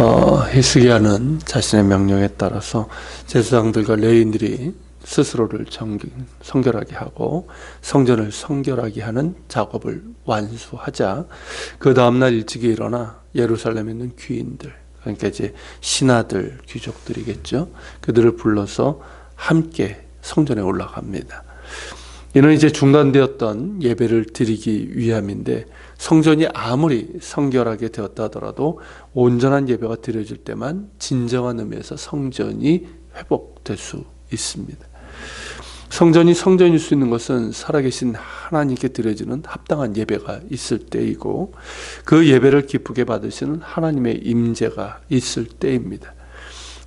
어, 히스기야는 자신의 명령에 따라서 제사장들과 레인들이 스스로를 정, 성결하게 하고 성전을 성결하게 하는 작업을 완수하자 그 다음날 일찍이 일어나 예루살렘에 있는 귀인들 그러니까 이제 신하들 귀족들이겠죠 그들을 불러서 함께 성전에 올라갑니다. 이는 이제 중단되었던 예배를 드리기 위함인데 성전이 아무리 성결하게 되었다 하더라도 온전한 예배가 드려질 때만 진정한 의미에서 성전이 회복될 수 있습니다. 성전이 성전일 수 있는 것은 살아계신 하나님께 드려지는 합당한 예배가 있을 때이고 그 예배를 기쁘게 받으시는 하나님의 임재가 있을 때입니다.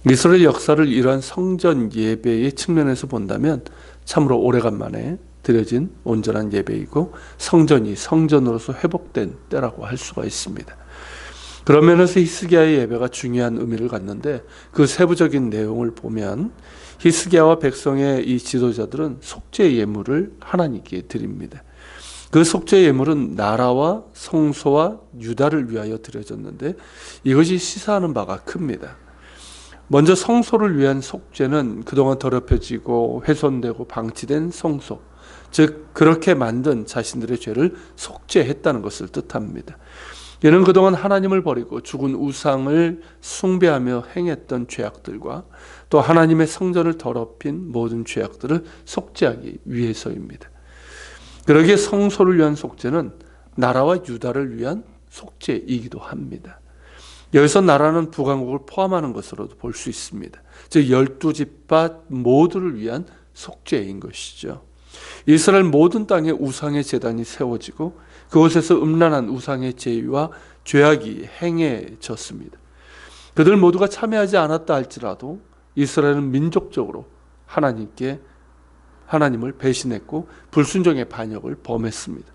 이스라엘 역사를 이러한 성전 예배의 측면에서 본다면 참으로 오래간만에 드려진 온전한 예배이고 성전이 성전으로서 회복된 때라고 할 수가 있습니다. 그런 면에서 히스기야의 예배가 중요한 의미를 갖는데 그 세부적인 내용을 보면 히스기야와 백성의 이 지도자들은 속죄 예물을 하나님께 드립니다. 그 속죄 예물은 나라와 성소와 유다를 위하여 드려졌는데 이것이 시사하는 바가 큽니다. 먼저 성소를 위한 속죄는 그동안 더럽혀지고 훼손되고 방치된 성소, 즉 그렇게 만든 자신들의 죄를 속죄했다는 것을 뜻합니다. 이는 그동안 하나님을 버리고 죽은 우상을 숭배하며 행했던 죄악들과 또 하나님의 성전을 더럽힌 모든 죄악들을 속죄하기 위해서입니다. 그러기에 성소를 위한 속죄는 나라와 유다를 위한 속죄이기도 합니다. 여기서 나라는 북왕국을 포함하는 것으로도 볼 수 있습니다. 즉 열두 집밭 모두를 위한 속죄인 것이죠. 이스라엘 모든 땅에 우상의 재단이 세워지고 그곳에서 음란한 우상의 제위와 죄악이 행해졌습니다. 그들 모두가 참여하지 않았다 할지라도 이스라엘은 민족적으로 하나님께 하나님을 배신했고 불순종의 반역을 범했습니다.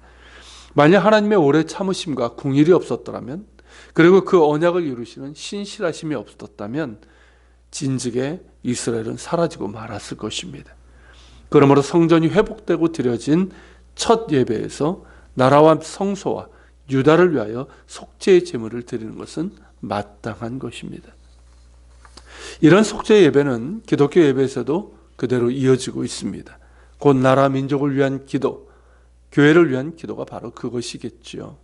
만약 하나님의 오래 참으심과 궁일이 없었더라면 그리고 그 언약을 이루시는 신실하심이 없었다면 진즉에 이스라엘은 사라지고 말았을 것입니다. 그러므로 성전이 회복되고 드려진 첫 예배에서 나라와 성소와 유다를 위하여 속죄의 제물을 드리는 것은 마땅한 것입니다. 이런 속죄 예배는 기독교 예배에서도 그대로 이어지고 있습니다. 곧 나라 민족을 위한 기도, 교회를 위한 기도가 바로 그것이겠지요.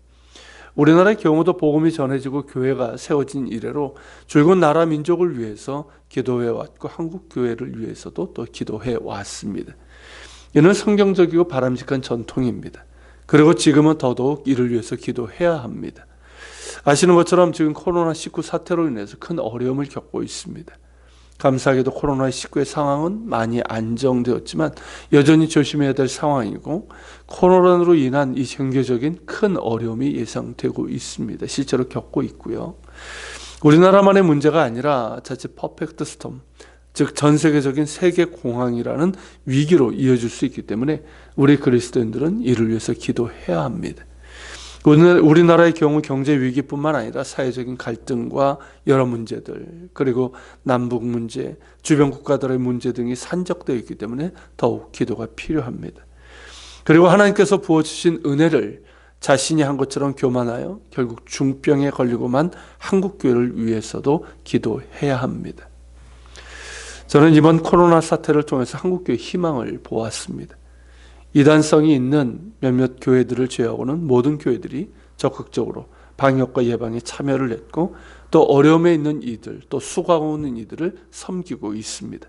우리나라의 경우도 복음이 전해지고 교회가 세워진 이래로 줄곧 나라 민족을 위해서 기도해 왔고 한국 교회를 위해서도 또 기도해 왔습니다. 이는 성경적이고 바람직한 전통입니다. 그리고 지금은 더더욱 이를 위해서 기도해야 합니다. 아시는 것처럼 지금 코로나19 사태로 인해서 큰 어려움을 겪고 있습니다. 감사하게도 코로나19의 상황은 많이 안정되었지만 여전히 조심해야 될 상황이고 코로나로 인한 이 경제적인 큰 어려움이 예상되고 있습니다. 실제로 겪고 있고요. 우리나라만의 문제가 아니라 자칫 퍼펙트 스톰, 즉 전 세계적인 세계 공황이라는 위기로 이어질 수 있기 때문에 우리 그리스도인들은 이를 위해서 기도해야 합니다. 우리나라의 경우 경제 위기뿐만 아니라 사회적인 갈등과 여러 문제들 그리고 남북 문제, 주변 국가들의 문제 등이 산적되어 있기 때문에 더욱 기도가 필요합니다. 그리고 하나님께서 부어주신 은혜를 자신이 한 것처럼 교만하여 결국 중병에 걸리고만 한국 교회를 위해서도 기도해야 합니다. 저는 이번 코로나 사태를 통해서 한국 교회 희망을 보았습니다. 이단성이 있는 몇몇 교회들을 제외하고는 모든 교회들이 적극적으로 방역과 예방에 참여를 했고 또 어려움에 있는 이들 또 수고하고 있는 이들을 섬기고 있습니다.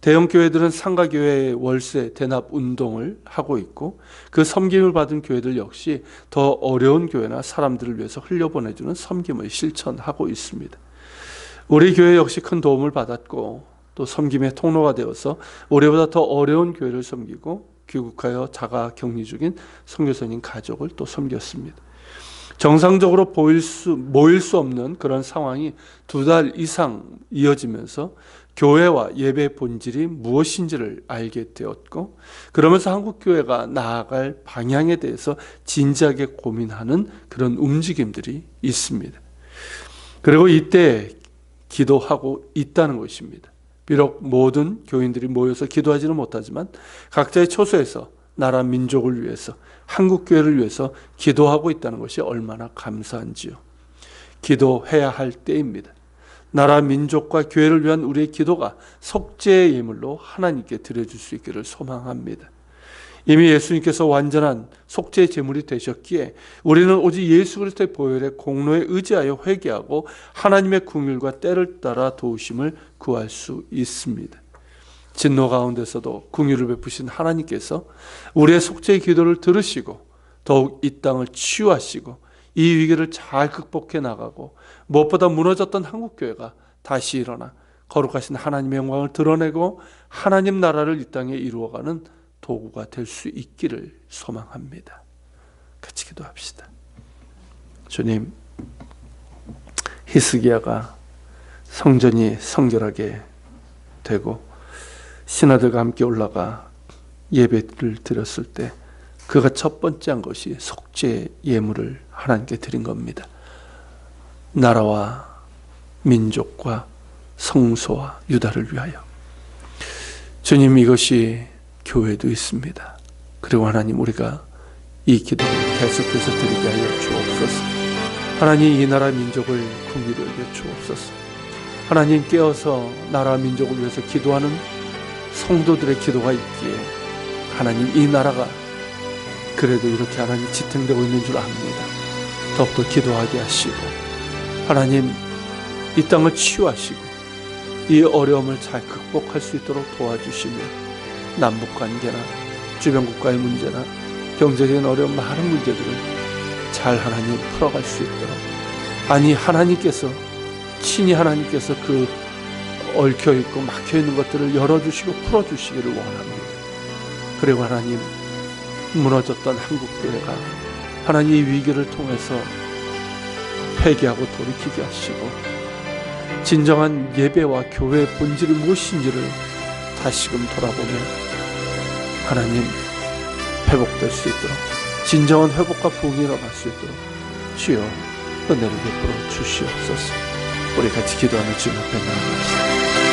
대형 교회들은 상가 교회의 월세 대납 운동을 하고 있고 그 섬김을 받은 교회들 역시 더 어려운 교회나 사람들을 위해서 흘려보내주는 섬김을 실천하고 있습니다. 우리 교회 역시 큰 도움을 받았고 또 섬김의 통로가 되어서 우리보다 더 어려운 교회를 섬기고 귀국하여 자가 격리 중인 선교사님 가족을 또 섬겼습니다. 정상적으로 보일 수, 모일 수 없는 그런 상황이 두 달 이상 이어지면서 교회와 예배 본질이 무엇인지를 알게 되었고, 그러면서 한국교회가 나아갈 방향에 대해서 진지하게 고민하는 그런 움직임들이 있습니다. 그리고 이때 기도하고 있다는 것입니다. 비록 모든 교인들이 모여서 기도하지는 못하지만 각자의 처소에서 나라 민족을 위해서 한국 교회를 위해서 기도하고 있다는 것이 얼마나 감사한지요. 기도해야 할 때입니다. 나라 민족과 교회를 위한 우리의 기도가 속죄의 예물로 하나님께 드려줄 수 있기를 소망합니다. 이미 예수님께서 완전한 속죄의 제물이 되셨기에 우리는 오직 예수 그리스도의 보혈의 공로에 의지하여 회개하고 하나님의 궁율과 때를 따라 도우심을 구할 수 있습니다. 진노 가운데서도 궁율을 베푸신 하나님께서 우리의 속죄의 기도를 들으시고 더욱 이 땅을 치유하시고 이 위기를 잘 극복해 나가고 무엇보다 무너졌던 한국 교회가 다시 일어나 거룩하신 하나님의 영광을 드러내고 하나님 나라를 이 땅에 이루어가는 도구가 될 수 있기를 소망합니다. 같이 기도합시다. 주님, 히스기야가 성전이 성결하게 되고 신하들과 함께 올라가 예배를 드렸을 때 그가 첫 번째 한 것이 속죄 예물을 하나님께 드린 겁니다. 나라와 민족과 성소와 유다를 위하여. 주님 이것이 교회도 있습니다. 그리고 하나님 우리가 이 기도를 계속해서 드리게 하여 주옵소서. 하나님 이 나라 민족을 궁기를 여겨 주옵소서. 하나님 깨어서 나라 민족을 위해서 기도하는 성도들의 기도가 있기에 하나님 이 나라가 그래도 이렇게 하나님 지탱되고 있는 줄 압니다. 더욱더 기도하게 하시고 하나님 이 땅을 치유하시고 이 어려움을 잘 극복할 수 있도록 도와주시며 남북 관계나 주변 국가의 문제나 경제적인 어려운 많은 문제들을 잘 하나님 풀어갈 수 있도록 아니 하나님께서 친히 하나님께서 그 얽혀 있고 막혀 있는 것들을 열어주시고 풀어주시기를 원합니다. 그리고 하나님 무너졌던 한국 교회가 하나님 이 위기를 통해서 회개하고 돌이키게 하시고 진정한 예배와 교회의 본질이 무엇인지를 다시금 돌아보며 하나님 회복될 수 있도록 진정한 회복과 부흥이 일어날 수 있도록 주여 은혜를 베풀어 주시옵소서. 우리 같이 기도하며 주님 앞에 나아갑시다